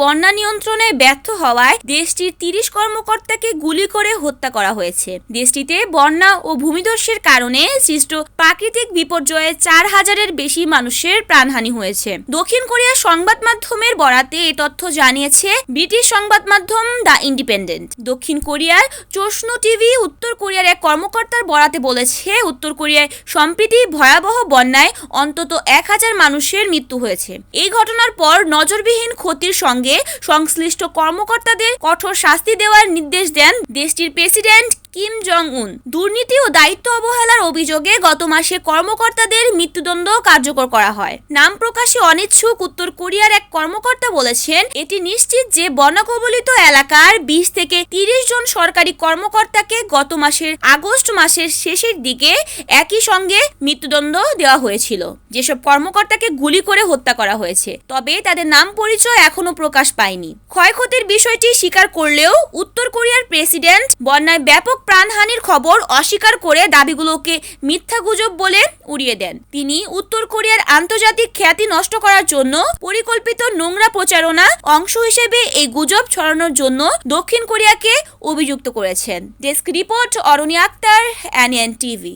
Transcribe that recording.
বন্যা নিয়ন্ত্রণে ব্যর্থ হওয়ায় দেশটির তিরিশ কর্মকর্তাকে গুলি করে হত্যা করা হয়েছে। দেশটিতে বন্যা ও ভূমিধসের কারণে সৃষ্ট প্রাকৃতিক বিপর্যয়ে চার হাজারের বেশি মানুষের প্রাণহানি হয়েছে। দক্ষিণ কোরিয়ার সংবাদ মাধ্যমের বরাতে এ তথ্য জানিয়েছে ব্রিটিশ সংবাদ মাধ্যম দ্য ইন্ডিপেন্ডেন্ট। দক্ষিণ কোরিয়ার চোষ্ণু টিভি উত্তর কোরিয়ার এক কর্মকর্তার বরাতে বলেছে, উত্তর কোরিয়ায় সম্প্রতি ভয়াবহ বন্যায় অন্তত এক হাজার মানুষের মৃত্যু হয়েছে। এই ঘটনার পর নজরবিহীন ক্ষতির সঙ্গে সংশ্লিষ্ট কর্মকর্তাদের কঠোর শাস্তি দেওয়ার নির্দেশ দেন দেশটির প্রেসিডেন্ট কিম জং উন দুর্নীতি ও দায়িত্ব অবহেলার অভিযোগে গত মাসে কর্মকর্তাদের মৃত্যুদণ্ড কার্যকর করা হয়। নাম প্রকাশে অনিচ্ছুক উত্তর কোরিয়ার এক কর্মকর্তা বলেছেন, এটি নিশ্চিত যে বন্যা কবলিত এলাকার বিশ থেকে তিরিশ জন সরকারি কর্মকর্তাকে গত মাসের আগস্ট মাসের শেষের দিকে একই সঙ্গে মৃত্যুদণ্ড দেওয়া হয়েছিল। যেসব কর্মকর্তাকে গুলি করে হত্যা করা হয়েছে, তবে তাদের নাম পরিচয় এখনও প্রকাশ পায়নি। ক্ষয়ক্ষতির বিষয়টি স্বীকার করলেও উত্তর কোরিয়ার প্রেসিডেন্ট বন্যায় ব্যাপক প্রাণহানির খবর অস্বীকার করে দাবিগুলোকে মিথ্যা গুজব বলে উড়িয়ে দেন। তিনি উত্তর কোরিয়ার আন্তর্জাতিক খ্যাতি নষ্ট করার জন্য পরিকল্পিত নোংরা প্রচারণা অংশ হিসেবে এই গুজব ছড়ানোর জন্য দক্ষিণ কোরিয়াকে অভিযুক্ত করেছেন। Desk report Arani Akhtar NN TV.